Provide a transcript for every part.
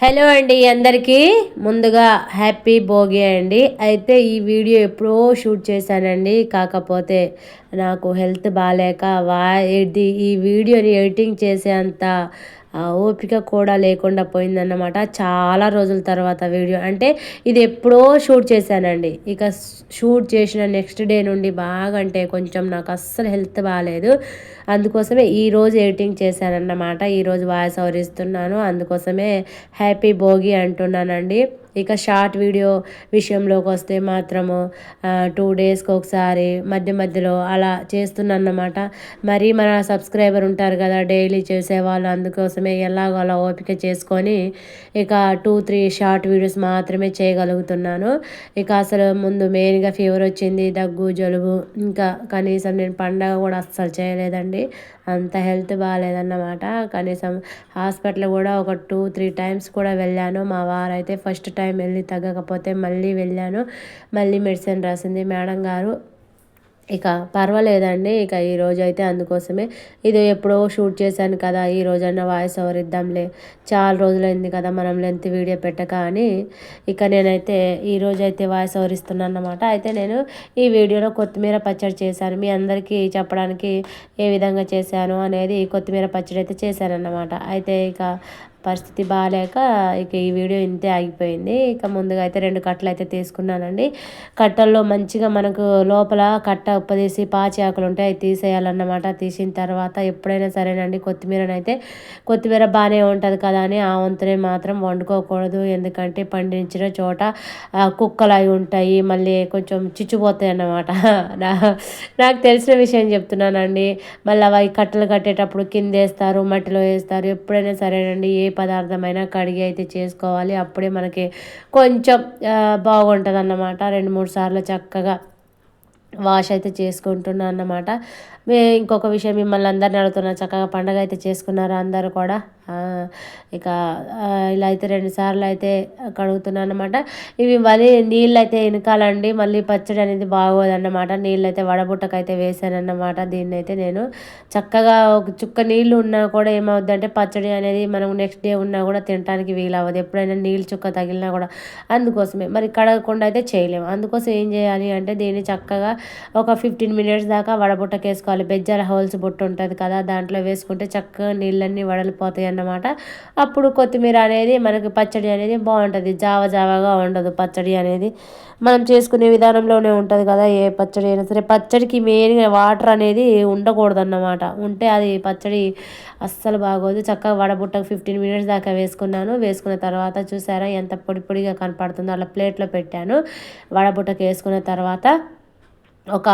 Hello అండి అందరికీ. ముందుగా హ్యాపీ భోగి అండి. అయితే ఈ వీడియో ఎప్పుడో షూట్ చేశానండి. కాకపోతే నాకు హెల్త్ బాగాలేక వా ఇది ఈ వీడియోని ఎడిటింగ్ చేసేంత ఓపిక కూడా లేకుండా పోయిందన్నమాట చాలా రోజుల తర్వాత వీడియో. అంటే ఇది ఎప్పుడో షూట్ చేశానండి. ఇక షూట్ చేసిన నెక్స్ట్ డే నుండి బాగా అంటే కొంచెం నాకు అస్సలు హెల్త్ బాగాలేదు అందుకోసమే ఈరోజు ఎడిటింగ్ చేశానన్నమాట. ఈరోజు వాయిస్ ఓవర్ ఇస్తున్నాను. అందుకోసమే హ్యాపీ భోగి అంటున్నానండి. ఇక షార్ట్ వీడియో విషయంలోకి వస్తే మాత్రము టూ డేస్కి ఒకసారి మధ్య మధ్యలో అలా చేస్తున్నమాట మరి మన సబ్స్క్రైబర్ ఉంటారు కదా డైలీ చేసేవాళ్ళు అందుకోసమే ఎలాగో అలా ఓపిక చేసుకొని ఇక టూ త్రీ షార్ట్ వీడియోస్ మాత్రమే చేయగలుగుతున్నాను. ఇక అసలు ముందు మెయిన్గా ఫీవర్ వచ్చింది దగ్గు జలుబు ఇంకా కనీసం నేను పండగ కూడా అస్సలు చేయలేదండి. అంత హెల్త్ బాగాలేదన్నమాట. కనీసం హాస్పిటల్ కూడా ఒక టూ త్రీ టైమ్స్ కూడా వెళ్ళాను. మా వారైతే ఫస్ట్ టైం వెళ్ళి తగ్గకపోతే మళ్ళీ వెళ్ళాను. మళ్ళీ మెడిసిన్ రాసింది మేడం గారు. ఇక పర్వాలేదండి ఇక ఈరోజు అయితే అందుకోసమే. ఇది ఎప్పుడో షూట్ చేశాను కదా ఈ రోజన్నా వాయిస్ ఓవర్ ఇద్దాంలే. చాలా రోజులైంది కదా మనం లెంత్ వీడియో పెట్టక అని. ఇక నేనైతే ఈరోజు అయితే వాయిస్ ఓవర్ ఇస్తున్నాను అన్నమాట అయితే నేను ఈ వీడియోలో కొత్తిమీర పచ్చడి చేశాను. మీ అందరికీ చెప్పడానికి ఏ విధంగా చేశాను అనేది కొత్తిమీర పచ్చడి అయితే చేశాను అన్నమాట అయితే ఇక పరిస్థితి బాగాలేక ఇక ఈ వీడియో ఇంతే ఆగిపోయింది. ఇక ముందుగా అయితే రెండు కట్టలు అయితే తీసుకున్నానండి. కట్టల్లో మంచిగా మనకు లోపల కట్ట ఉప్పదీసి పాచి ఆకులు ఉంటాయి అవి తీసేయాలన్నమాట. తీసిన తర్వాత ఎప్పుడైనా సరేనండి కొత్తిమీరనైతే కొత్తిమీర బాగానే ఉంటుంది కదా అని ఆ వంతునే మాత్రం వండుకోకూడదు. ఎందుకంటే పండించిన చోట కుక్కలు అవి ఉంటాయి మళ్ళీ కొంచెం చిచ్చుపోతాయి అన్నమాట. నాకు తెలిసిన విషయం చెప్తున్నానండి. మళ్ళీ అవి కట్టలు కట్టేటప్పుడు కింద వేస్తారు మట్టిలో వేస్తారు. ఎప్పుడైనా సరేనండి ఏ పదార్థమైనా కడిగి అయితే చేసుకోవాలి. అప్పుడే మనకి కొంచెం బాగుంటుంది అన్నమాట రెండు మూడు సార్లు చక్కగా వాష్ అయితే చేసుకుంటున్నాను అన్నమాట. ఇంకొక విషయం మిమ్మల్ని అందరిని అడుగుతున్నా చక్కగా పండగ అయితే చేసుకున్నారు అందరూ కూడా? ఇక ఇలా అయితే రెండు సార్లు అయితే కడుగుతున్నాను అనమాట ఇవి మళ్ళీ నీళ్ళు అయితే వెనకాలండి మళ్ళీ పచ్చడి అనేది బాగోదన్నమాట నీళ్ళు అయితే వడబుట్టకైతే వేసానన్నమాట దీన్ని అయితే నేను చక్కగా ఒక చుక్క నీళ్ళు ఉన్నా కూడా ఏమవుద్దంటే పచ్చడి అనేది మనం నెక్స్ట్ డే ఉన్నా కూడా తినడానికి వీలవ్వదు. ఎప్పుడైనా నీళ్ళు చుక్క తగిలినా కూడా అందుకోసమే. మరి కడగకుండా అయితే చేయలేము. అందుకోసం ఏం చేయాలి అంటే దీన్ని చక్కగా ఒక ఫిఫ్టీన్ మినిట్స్ దాకా వడబుట్టకేసుకోవాలి. బెజ్జాల హోల్స్ బుట్ట ఉంటుంది కదా దాంట్లో వేసుకుంటే చక్కగా నీళ్ళన్నీ వడలిపోతాయి అన్నమాట. అప్పుడు కొత్తిమీర అనేది మనకి పచ్చడి అనేది బాగుంటుంది. జావ జావగా ఉండదు పచ్చడి అనేది. మనం చేసుకునే విధానంలోనే ఉంటుంది కదా ఏ పచ్చడి అయినా సరే. పచ్చడికి మెయిన్గా వాటర్ అనేది ఉండకూడదు అన్నమాట ఉంటే అది పచ్చడి అస్సలు బాగోదు. చక్కగా వడబుట్టకు ఫిఫ్టీన్ మినిట్స్ దాకా వేసుకున్నాను. వేసుకున్న తర్వాత చూసారా ఎంత పొడి పొడిగా కనపడుతుందో అలా ప్లేట్లో పెట్టాను. వడబుట్టకు వేసుకున్న తర్వాత ఒక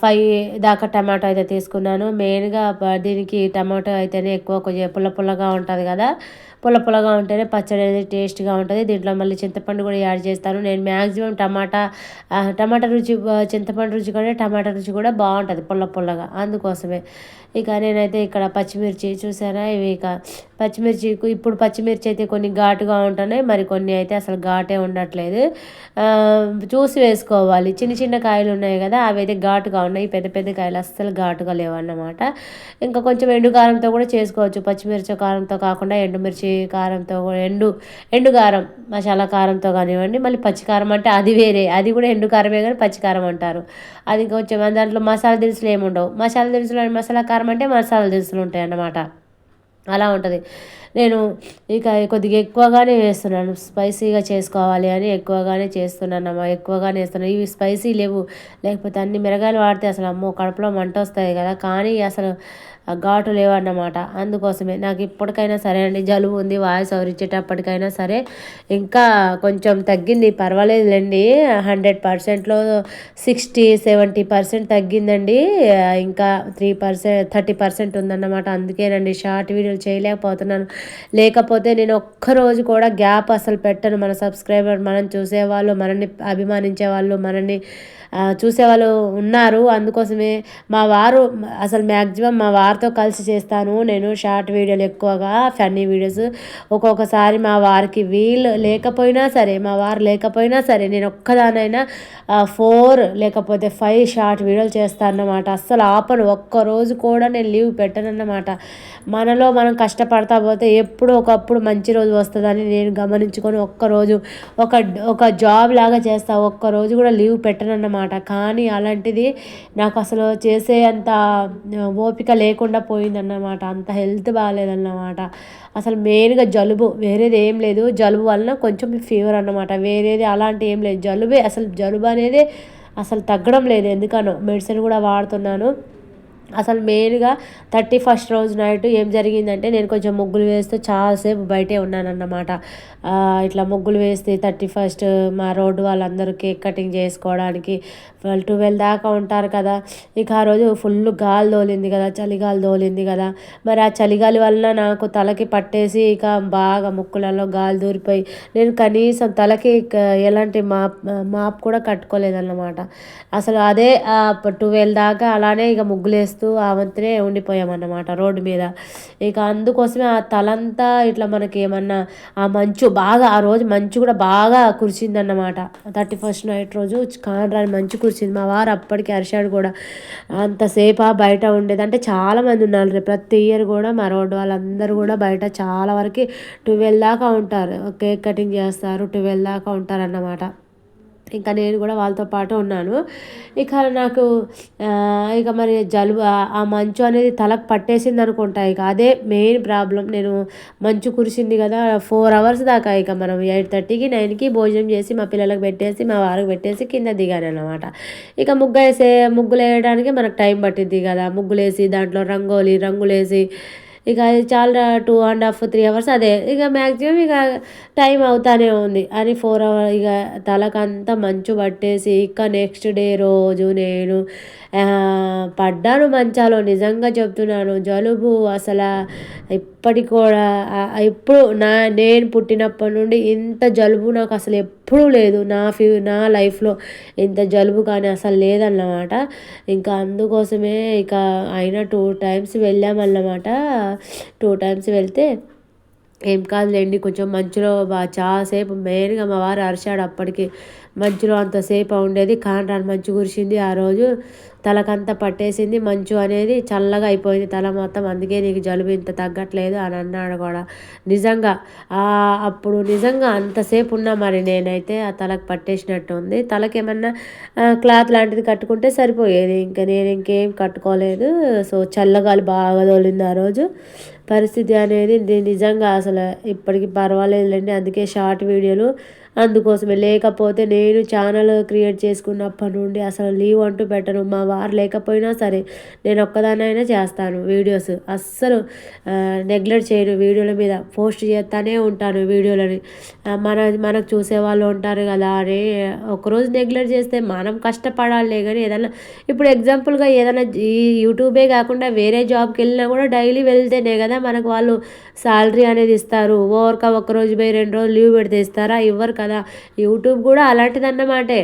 ఫైవ్ దాకా టమాటో అయితే తీసుకున్నాను. మెయిన్గా దీనికి టమాటో అయితేనే ఎక్కువ కొంచెం పుల్ల పుల్లగా ఉంటుంది కదా. పుల్ల పుల్లగా ఉంటేనే పచ్చడి అనేది టేస్ట్గా ఉంటుంది. దీంట్లో మళ్ళీ చింతపండు కూడా యాడ్ చేస్తాను. నేను మ్యాక్సిమం టమాటా టమాటా రుచి చింతపండు రుచి కూడా టమాటా రుచి కూడా బాగుంటుంది పుల్ల పుల్లగా. అందుకోసమే. ఇక నేనైతే ఇక్కడ పచ్చిమిర్చి చూసారా? ఇవి ఇక పచ్చిమిర్చి ఇప్పుడు పచ్చిమిర్చి అయితే కొన్ని ఘాటుగా ఉంటున్నాయి. మరి కొన్ని అయితే అసలు ఘాటే ఉండట్లేదు. చూసి వేసుకోవాలి. చిన్న చిన్న కాయలు ఉన్నాయి కదా అవి అయితే ఘాటుగా ఉన్నాయి. పెద్ద పెద్ద కాయలు అస్సలు ఘాటుగా లేవన్నమాట. ఇంకా కొంచెం ఎండు కారంతో కూడా చేసుకోవచ్చు. పచ్చిమిర్చి కారంతో కాకుండా ఎండుమిర్చి కారంతో ఎండు ఎండు కారం మసాలా కారంతో కానివ్వండి. మళ్ళీ పచ్చికారం అంటే అది వేరే. అది కూడా ఎండు కారమే కానీ పచ్చికారం అంటారు. అది కొంచెం దాంట్లో మసాలా దినుసులు ఏముండవు. మసాలా దినుసులు మసాలా కారం అంటే మసాలా దినుసులు ఉంటాయి అన్నమాట అలా ఉంటుంది. నేను ఇక కొద్దిగా ఎక్కువగానే వేస్తున్నాను. స్పైసీగా చేసుకోవాలి అని ఎక్కువగానే చేస్తున్నాను అమ్మ. ఎక్కువగానే వేస్తున్నాను. ఇవి స్పైసీ లేవు. లేకపోతే అన్ని మిరగాయలు వాడితే అసలు అమ్మో కడుపులో మంట వస్తాయి కదా. కానీ అసలు ఘాటు లేవన్నమాట. అందుకోసమే నాకు ఇప్పటికైనా సరే అండి జలుబు ఉంది వాయిస్ ఇచ్చేటప్పటికైనా సరే ఇంకా కొంచెం తగ్గింది. పర్వాలేదులేండి హండ్రెడ్ పర్సెంట్లో సిక్స్టీ సెవెంటీ పర్సెంట్ తగ్గిందండి. ఇంకా త్రీ పర్సెంట్ థర్టీ పర్సెంట్ ఉందన్నమాట. అందుకేనండి షార్ట్ వీడియోలు చేయలేకపోతున్నాను. లేకపోతే నేను ఒక్కరోజు కూడా గ్యాప్ అసలు పెట్టను. మన సబ్స్క్రైబర్ మనం చూసేవాళ్ళు మనల్ని అభిమానించే వాళ్ళు మనల్ని చూసేవాళ్ళు ఉన్నారు. అందుకోసమే మా వారు అసలు మ్యాక్సిమం మా వారితో కలిసి చేస్తాను. నేను షార్ట్ వీడియోలు ఎక్కువగా ఫన్నీ వీడియోస్ ఒక్కొక్కసారి మా వారికి వీలు లేకపోయినా సరే మా వారు లేకపోయినా సరే నేను ఒక్కదానైనా ఫోర్ లేకపోతే ఫైవ్ షార్ట్ వీడియోలు చేస్తాను అన్నమాట అస్సలు ఆపను. ఒక్కరోజు కూడా నేను లీవ్ పెట్టను అన్నమాట మనలో మనం కష్టపడతా పోతే ఎప్పుడు ఒకప్పుడు మంచి రోజు వస్తుందని నేను గమనించుకొని ఒక్కరోజు ఒక ఒక జాబ్ లాగా చేస్తా ఒక్కరోజు కూడా లీవ్ పెట్టనన్నమాట. కానీ అలాంటిది నాకు అసలు చేసే అంత ఓపిక లేకుండా పోయిందన్నమాట. అంత హెల్త్ బాగాలేదన్నమాట. అసలు మెయిన్గా జలుబు వేరేది ఏం లేదు. జలుబు వలన కొంచెం ఫీవర్ అన్నమాట. వేరేది అలాంటి ఏం లేదు. జలుబే అసలు జలుబు అనేది అసలు తగ్గడం లేదు. ఎందుకనో మెడిసిన్ కూడా వాడుతున్నాను. అసలు మెయిన్గా థర్టీ ఫస్ట్ రోజు నైట్ ఏం జరిగిందంటే నేను కొంచెం ముగ్గులు వేస్తూ చాలాసేపు బయటే ఉన్నానన్నమాట. ఇట్లా ముగ్గులు వేస్తే థర్టీ ఫస్ట్ మా రోడ్డు వాళ్ళందరూ కేక్ కటింగ్ చేసుకోవడానికి వాళ్ళు ట్వెల్వ్ దాకా ఉంటారు కదా. ఇక ఆ రోజు ఫుల్ గాలి తోలింది కదా చలిగాలి తోలింది కదా. మరి ఆ చలిగాలి వలన నాకు తలకి పట్టేసి ఇక బాగా ముక్కులలో గాలి దూరిపోయి నేను కనీసం తలకి ఎలాంటి మాప్ మాప్ కూడా కట్టుకోలేదన్నమాట. అసలు అదే ట్వెల్వ్ దాకా అలానే ఇక ముగ్గులు వేస్తే ఆ వంతునే ఉండిపోయామన్నమాట రోడ్డు మీద. ఇక అందుకోసమే ఆ తలంతా ఇట్లా మనకి ఏమన్నా ఆ మంచు బాగా ఆ రోజు మంచు కూడా బాగా కురిసిందన్నమాట. థర్టీ ఫస్ట్ నైట్ రోజు కానరాని మంచు కురిసింది. మా వారు అప్పటికి అరిశాడు కూడా. అంతసేపు బయట ఉండేది. అంటే చాలామంది ఉన్నారు ప్రతి ఇయర్ కూడా మా రోడ్డు వాళ్ళందరూ కూడా బయట చాలా వరకు ట్వెల్వ్ దాకా ఉంటారు. కేక్ కటింగ్ చేస్తారు ట్వెల్వ్ దాకా ఉంటారన్నమాట. ఇంకా నేను కూడా వాళ్ళతో పాటు ఉన్నాను. ఇక నాకు ఇక మరి జలుబు ఆ మంచు అనేది తలకు పట్టేసింది అనుకుంటా. ఇక అదే మెయిన్ ప్రాబ్లం నేను మంచు కురిసింది కదా ఫోర్ అవర్స్ దాకా ఇక మనం ఎయిట్ థర్టీకి నైన్కి భోజనం చేసి మా పిల్లలకు పెట్టేసి మా వారికి పెట్టేసి కింద దిగాను అనమాట ఇక ముగ్గు వేసే ముగ్గులు వేయడానికి మనకు టైం పట్టింది కదా. ముగ్గులు వేసి దాంట్లో రంగోలి రంగులేసి ఇక అది చాలా two and half three hours అదే. ఇక మ్యాక్సిమం ఇక టైం అవుతానే ఉంది. అని ఫోర్ అవర్ ఇక తలకంతా మంచు పట్టేసి ఇక నెక్స్ట్ డే రోజు నేను పడ్డాను మంచాలో. నిజంగా చెప్తున్నాను జలుబు అసలు ఇప్పటికి కూడా ఎప్పుడు నా నేను పుట్టినప్పటి నుండి ఇంత జలుబు నాకు అసలు ఎప్పుడూ లేదు. నా ఫ్యూ నా లైఫ్లో ఇంత జలుబు కానీ అసలు లేదన్నమాట. ఇంకా అందుకోసమే ఇక అయినా టూ టైమ్స్ వెళ్ళామన్నమాట. టూ టైమ్స్ వెళ్తే ఏం కాదులేండి కొంచెం మంచులో బాగా చాలాసేపు మెయిన్గా మా వారు అరిచాడు అప్పటికి. మంచులో అంతసేపు ఉండేది. కాండ్రాని మంచు కురిసింది. ఆ రోజు తలకంతా పట్టేసింది. మంచు అనేది చల్లగా అయిపోయింది తల మొత్తం. అందుకే నీకు జలుబు ఇంత తగ్గట్లేదు అని అన్నాడు కూడా. నిజంగా అప్పుడు నిజంగా అంతసేపు ఉన్నా మరి నేనైతే ఆ తలకు పట్టేసినట్టు ఉంది. తలకి ఏమన్నా క్లాత్ లాంటిది కట్టుకుంటే సరిపోయేది. ఇంకా నేను ఇంకేం కట్టుకోలేదు. సో చల్లగాలి బాగా తోలింది ఆ రోజు. పరిస్థితి అనేది నిజంగా అసలు ఇప్పటికి పర్వాలేదులేండి. అందుకే షార్ట్ వీడియోలు అందుకోసమే లేకపోతే నేను ఛానల్ క్రియేట్ చేసుకున్నప్పటి నుండి అసలు లీవ్ అంటూ పెట్టను మా వారు లేకపోయినా సరే నేను ఒక్కదానైనా చేస్తాను వీడియోస్. అస్సలు నెగ్లెక్ట్ చేయను వీడియోల మీద పోస్ట్ చేస్తానే ఉంటాను వీడియోలని. మన మనకు చూసే వాళ్ళు ఉంటారు కదా అని ఒకరోజు నెగ్లెక్ట్ చేస్తే మనం కష్టపడాలి కానీ ఏదైనా ఇప్పుడు ఎగ్జాంపుల్గా ఏదైనా ఈ యూట్యూబే కాకుండా వేరే జాబ్కి వెళ్ళినా కూడా డైలీ వెళ్తేనే కదా మనకు వాళ్ళు శాలరీ అనేది ఇస్తారు. ఓవర్క ఒకరోజు పోయి రెండు రోజులు లీవ్ పెడితే ఇస్తారా? ఇవ్వరు కదా. యూట్యూబ్ కూడా అలాంటిదన్నమాటే.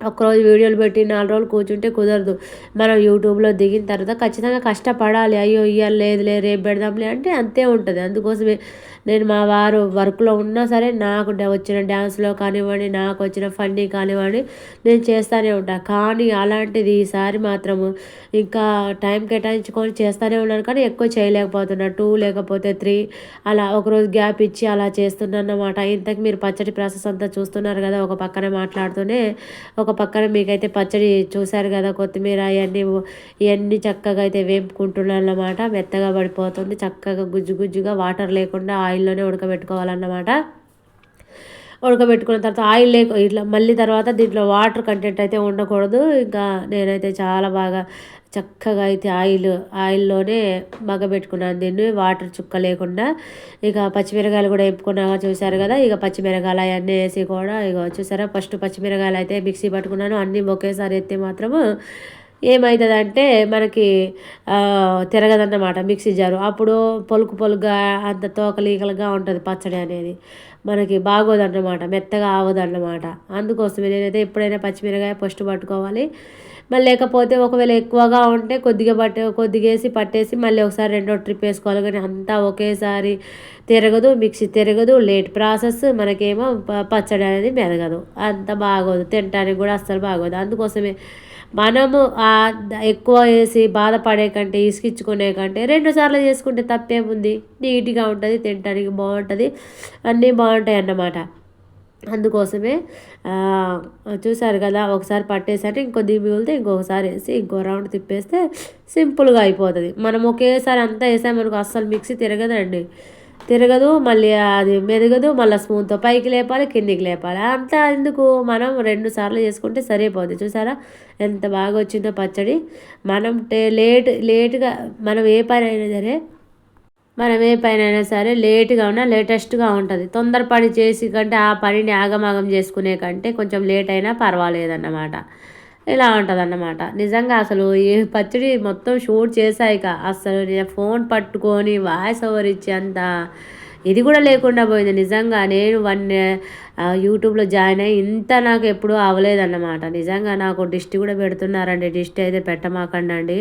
ఒక్కరోజు వీడియోలు పెట్టి నాలుగు రోజులు కూర్చుంటే కుదరదు. మనం యూట్యూబ్లో దిగిన తర్వాత ఖచ్చితంగా కష్టపడాలి. అయ్యో ఇయ్యాలి లేదులే రేపు పెడదాంలే అంటే అంతే ఉంటుంది. అందుకోసమే నేను మా వారు వర్క్లో ఉన్నా సరే నాకు వచ్చిన డ్యాన్స్లో కానివ్వండి నాకు వచ్చిన ఫన్నీ కానివ్వండి నేను చేస్తూనే ఉంటాను కానీ అలాంటిది ఈసారి మాత్రము ఇంకా టైం కేటాయించుకొని చేస్తూనే ఉన్నాను కానీ ఎక్కువ చేయలేకపోతున్నా. టూ లేకపోతే త్రీ అలా ఒకరోజు గ్యాప్ ఇచ్చి అలా చేస్తున్నాను అన్నమాట ఇంతకు మీరు పచ్చడి ప్రాసెస్ అంతా చూస్తున్నారు కదా ఒక పక్కన మాట్లాడుతూనే ఒక పక్కన మీకైతే పచ్చడి చూశారు కదా కొత్తిమీర అవన్నీ ఇవన్నీ చక్కగా అయితే వేపుకుంటున్నాను అన్నమాట మెత్తగా పడిపోతుంది చక్కగా గుజ్జు గుజ్జుగా వాటర్ లేకుండా ఆయిల్లోనే ఉడకబెట్టుకోవాలన్నమాట. ఉడకబెట్టుకున్న తర్వాత ఆయిల్ లేక ఇట్లా మళ్ళీ తర్వాత దీంట్లో వాటర్ కంటెంట్ అయితే ఉండకూడదు. ఇంకా నేనైతే చాలా బాగా చక్కగా అయితే ఆయిల్ ఆయిల్లోనే మగబెట్టుకున్నాను దీన్ని. వాటర్ చుక్క లేకుండా. ఇక పచ్చిమిరకాయలు కూడా వేపుకున్నాగా చూసారు కదా? ఇక పచ్చిమిరకాయలు అవన్నీ వేసి కూడా ఇక చూసారా? ఫస్ట్ పచ్చిమిరకాయలు అయితే మిక్సీ పట్టుకున్నాను. అన్నీ ఒకేసారి ఎత్తే మాత్రము ఏమవుతుందంటే మనకి తిరగదన్నమాట మిక్సీ జారు. అప్పుడు పొలుకు పొలుగా అంత తోకలీకలుగా ఉంటుంది పచ్చడి అనేది. మనకి బాగోదన్నమాట మెత్తగా ఆవదన్నమాట. అందుకోసమే నేనైతే ఎప్పుడైనా పచ్చిమిరకాయ ఫస్ట్ పట్టుకోవాలి. మళ్ళీ లేకపోతే ఒకవేళ ఎక్కువగా ఉంటే కొద్దిగా పట్టే కొద్దిగేసి పట్టేసి మళ్ళీ ఒకసారి రెండో ట్రిప్ వేసుకోవాలి. కానీ అంతా ఒకేసారి తిరగదు మిక్సీ తిరగదు లేట్ ప్రాసెస్. మనకేమో పచ్చడి అనేది మెదగదు అంత బాగోదు తినడానికి కూడా అస్సలు బాగోదు. అందుకోసమే మనము ఎక్కువ వేసి బాధపడే కంటే ఇసుకిచ్చుకునే కంటే రెండు సార్లు చేసుకుంటే తప్పేముంది? నీట్గా ఉంటుంది తినడానికి బాగుంటుంది అన్నీ బాగుంటాయి అన్నమాట. అందుకోసమే చూసారు కదా ఒకసారి పట్టేసరికి ఇంకొద్ది మిగిలితే ఇంకొకసారి వేసి ఇంకో రౌండ్ తిప్పేస్తే సింపుల్గా అయిపోతుంది. మనం ఒకేసారి అంతా వేసామనుకో అస్సలు మిక్సీ తిరగదండి. తిరగదు మళ్ళీ అది మెదగదు మళ్ళీ స్పూన్తో పైకి లేపాలి కిందికి లేపాలి. అంతా ఎందుకు? మనం రెండు సార్లు చేసుకుంటే సరిపోద్ది. చూసారా? ఎంత బాగా వచ్చిందో పచ్చడి. మనం లేట్ లేట్గా మనం ఏ పని అయినా సరే మనం ఏ పైన అయినా సరే లేట్గా ఉన్నా లేటెస్ట్గా ఉంటుంది. తొందరపడి చేసి కంటే ఆ పనిని ఆగమాగం చేసుకునే కంటే కొంచెం లేట్ అయినా పర్వాలేదన్నమాట. ఇలా ఉంటుంది అన్నమాట నిజంగా అసలు ఈ పచ్చడి మొత్తం షూట్ చేశాక అసలు నేను ఫోన్ పట్టుకొని వాయిస్ ఓవర్ ఇచ్చేంత ఇది కూడా లేకుండా పోయింది. నిజంగా నేను వన్ యూట్యూబ్లో జాయిన్ అయ్యి ఇంత నాకు ఎప్పుడూ అవ్వలేదన్నమాట నిజంగా నాకు డిస్ట్ కూడా పెడుతున్నారండి. డిస్ట్ అయితే పెట్టమాకండి అండి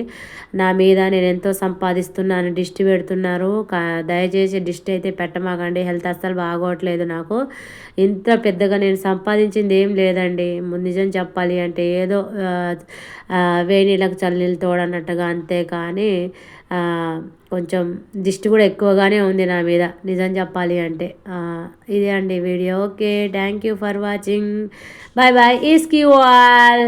నా మీద నేను ఎంతో సంపాదిస్తున్నాను డిస్ట్ పెడుతున్నారు. దయచేసి డిస్ట్ అయితే పెట్టమాకండి. హెల్త్ అస్సలు బాగోట్లేదు నాకు. ఇంత పెద్దగా నేను సంపాదించింది ఏం లేదండి. నిజం చెప్పాలి అంటే ఏదో వేణీళ్ళకి చల్లనీళ్ళు తోడన్నట్టుగా అంతే కానీ కొంచెం దిష్టి కూడా ఎక్కువగానే ఉంది నా మీద నిజం చెప్పాలి అంటే. ఇదే అండి video. Okay thank you for watching. Bye bye. Is క్యూ ఆల్